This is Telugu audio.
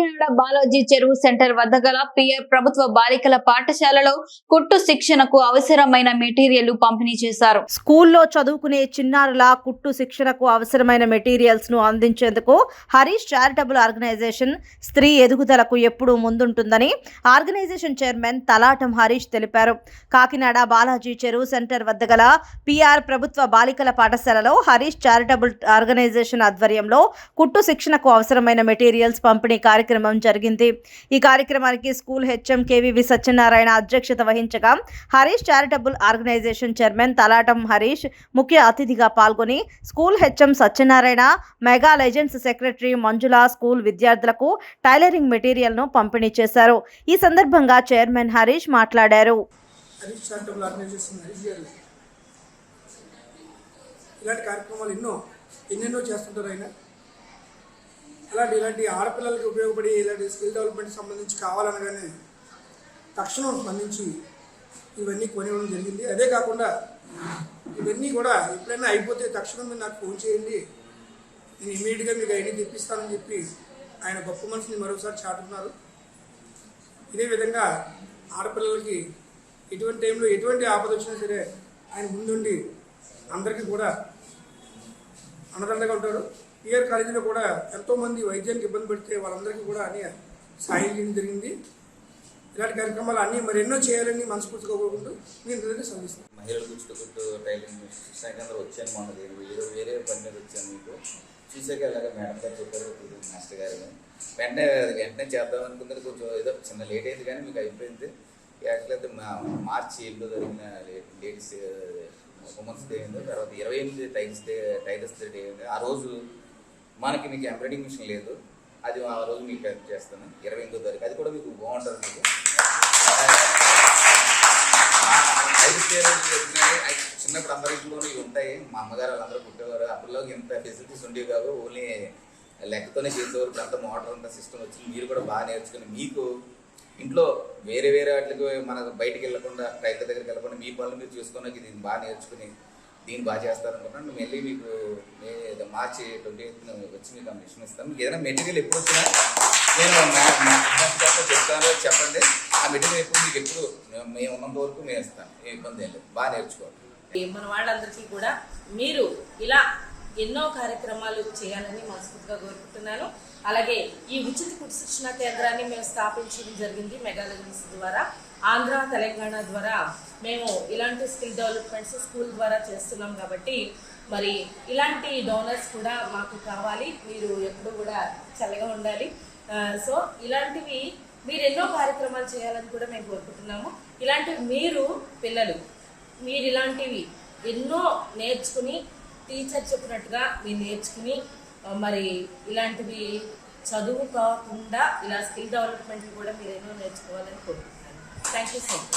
కాకినాడ బాలాజీ చెరువు సెంటర్ వద్ద గల పిఆర్ ప్రభుత్వ బాలికల పాఠశాలలో కుట్టు శిక్షణకు అవసరమైన మెటీరియల్ పంపిణీ చేశారు. స్కూల్లో చదువుకునే చిన్నారుల కుట్టు శిక్షణకు అవసరమైన మెటీరియల్స్ను అందించేందుకు హరీష్ చారిటబుల్ ఆర్గనైజేషన్ స్త్రీ ఎదుగుదలకు ఎప్పుడూ ముందుంటుందని ఆర్గనైజేషన్ చైర్మన్ తలాటం హరీష్ తెలిపారు. కాకినాడ బాలాజీ చెరువు సెంటర్ వద్ద గల పిఆర్ ప్రభుత్వ బాలికల పాఠశాలలో హరీష్ చారిటబుల్ ఆర్గనైజేషన్ ఆధ్వర్యంలో కుట్టు శిక్షణకు అవసరమైన మెటీరియల్స్ పంపిణీ కార్యక్రమం జరిగింది. ఈ కార్యక్రమానికి స్కూల్ హెచ్ఎం కేవీవి సత్యనారాయణ అధ్యక్షత వహించగా Harish charitable organisation chairman Talatam Harish ముఖ్య అతిథిగా పాల్గొని school HM Satyanarayana mega legends secretary Manjula school విద్యార్థులకు టైలరింగ్ మెటీరియల్ను పంపిణీ చేశారు. ఈ సందర్భంగా చైర్మన్ హరీష్ మాట్లాడారు. ఇలాంటి కార్యక్రమాలు ఎన్నో ఎన్నెన్నో చేస్తుంటారు ఆయన. అలాంటి ఇలాంటి ఆడపిల్లలకి ఉపయోగపడి ఇలాంటి స్కిల్ డెవలప్మెంట్ సంబంధించి కావాలనగానే తక్షణం స్పందించి ఇవన్నీ కొనివ్వడం జరిగింది. అదే కాకుండా ఇవన్నీ కూడా ఎప్పుడైనా అయిపోతే తక్షణం మీరు నాకు ఫోన్ చేయండి. నేను ఇమీడియట్గా మీకు ఐడి తెప్పిస్తానని చెప్పి ఆయన గొప్ప మనిషిని మరోసారి చాటుతున్నారు. ఇదే విధంగా ఆడపిల్లలకి ఎటువంటి టైంలో ఎటువంటి ఆపద వచ్చినా సరే ఆయన ముందుండి అందరికీ కూడా అన్నదండగా ఉంటారు. పిఆర్ కాలేజీలో కూడా ఎంతోమంది వైద్యానికి ఇబ్బంది పడితే వాళ్ళందరికీ కూడా అని సాయం చేయడం జరిగింది. ఇలాంటి కార్యక్రమాలు అన్నీ మరి ఎన్నో చేయాలని మనస్ఫూర్తిగా కోరుకుంటూ మీ అందరికీ సంధిస్తాను మహిళలు గుర్తుకుంటూ టైలింగ్ శిక్షణ కేంద్రం వచ్చాను మొన్న ఏదో వేరే పని మీద వచ్చాను మీకు. చూసాక ఇలాగ మేడం గారు చెప్పారు మాస్టర్ గారు. వెంటనే వెంటనే చేద్దాం అనుకున్నది కొంచెం ఏదో చిన్న లేట్ అయింది కానీ మీకు అయిపోయింది. యాక్చువల్ అయితే మా మార్చి ఏడులో జరిగిన లేడీస్ ఉమెన్స్ డే అయింది తర్వాత ఇరవై ఎనిమిది టైల్స్ డే టైలర్స్ డే అయింది ఆ రోజు మనకి మీకు ఎంబ్రాయిడింగ్ మిషన్ లేదు. అది ఆ రోజు మీకు హెల్ప్ చేస్తాను. ఇరవై ఎనిమిదో తారీఖు. అది కూడా మీకు బాగుంటుంది. మీకు ఐదు పేరు చిన్నప్పుడు అందరి ఇంట్లో ఇవి ఉంటాయి. మా అమ్మగారు వాళ్ళందరూ పుట్టేవారు. అప్పట్లో ఇంత ఫెసిలిటీస్ ఉండేవి కావు. ఓన్లీ లెక్కతోనే చేసేవారు. ఇప్పుడు అంత మోటార్ అంత సిస్టమ్ వచ్చింది. మీరు కూడా బాగా నేర్చుకుని మీకు ఇంట్లో వేరే వేరే వాటికి మన బయటికి వెళ్ళకుండా రైతుల దగ్గరికి వెళ్ళకుండా మీ పనులు మీరు చూసుకొని ఇది బాగా నేర్చుకుని దీన్ని బాగా చేస్తారనుకుంటున్నాను. మళ్ళీ మీకు మార్చి ట్వంటీ ఎయిత్ వచ్చి మీకు ఆ మిషన్ ఇస్తాను మీకు ఏదైనా మెటీరియల్ ఎప్పుడు వచ్చినా నేను చెప్తాను చెప్పండి. ఆ మెటీరియల్ ఎప్పుడు మీకు ఎప్పుడు మేము- ఉన్నంత వరకు మేము ఇస్తాను. ఏ ఇబ్బంది ఏం లేదు. బాగా నేర్చుకోవాలి మన వాళ్ళందరికీ కూడా మీరు ఇలా ఎన్నో కార్యక్రమాలు చేయాలని మనస్ఫూర్తిగా కోరుకుంటున్నాను. అలాగే ఈ ఉచిత కుటుంబ శిక్షణ కేంద్రాన్ని మేము స్థాపించడం జరిగింది మెగాలజన్స్ ద్వారా. ఆంధ్ర తెలంగాణ ద్వారా మేము ఇలాంటి స్కిల్ డెవలప్మెంట్స్ స్కూల్ ద్వారా చేస్తున్నాం కాబట్టి మరి ఇలాంటి డోనర్స్ కూడా మాకు కావాలి. మీరు ఎప్పుడు కూడా చల్లగా ఉండాలి. సో ఇలాంటివి మీరు ఎన్నో కార్యక్రమాలు చేయాలని కూడా మేము కోరుకుంటున్నాము. ఇలాంటివి మీరు పిల్లలు మీరు ఇలాంటివి ఎన్నో నేర్చుకుని టీచర్ చెప్పినట్టుగా మీరు నేర్చుకుని మరి ఇలాంటివి చదువు కాకుండా ఇలా స్కిల్ డెవలప్మెంట్ కూడా మీరు ఎన్నో నేర్చుకోవాలని కోరుకుంటున్నాను. Thank you so much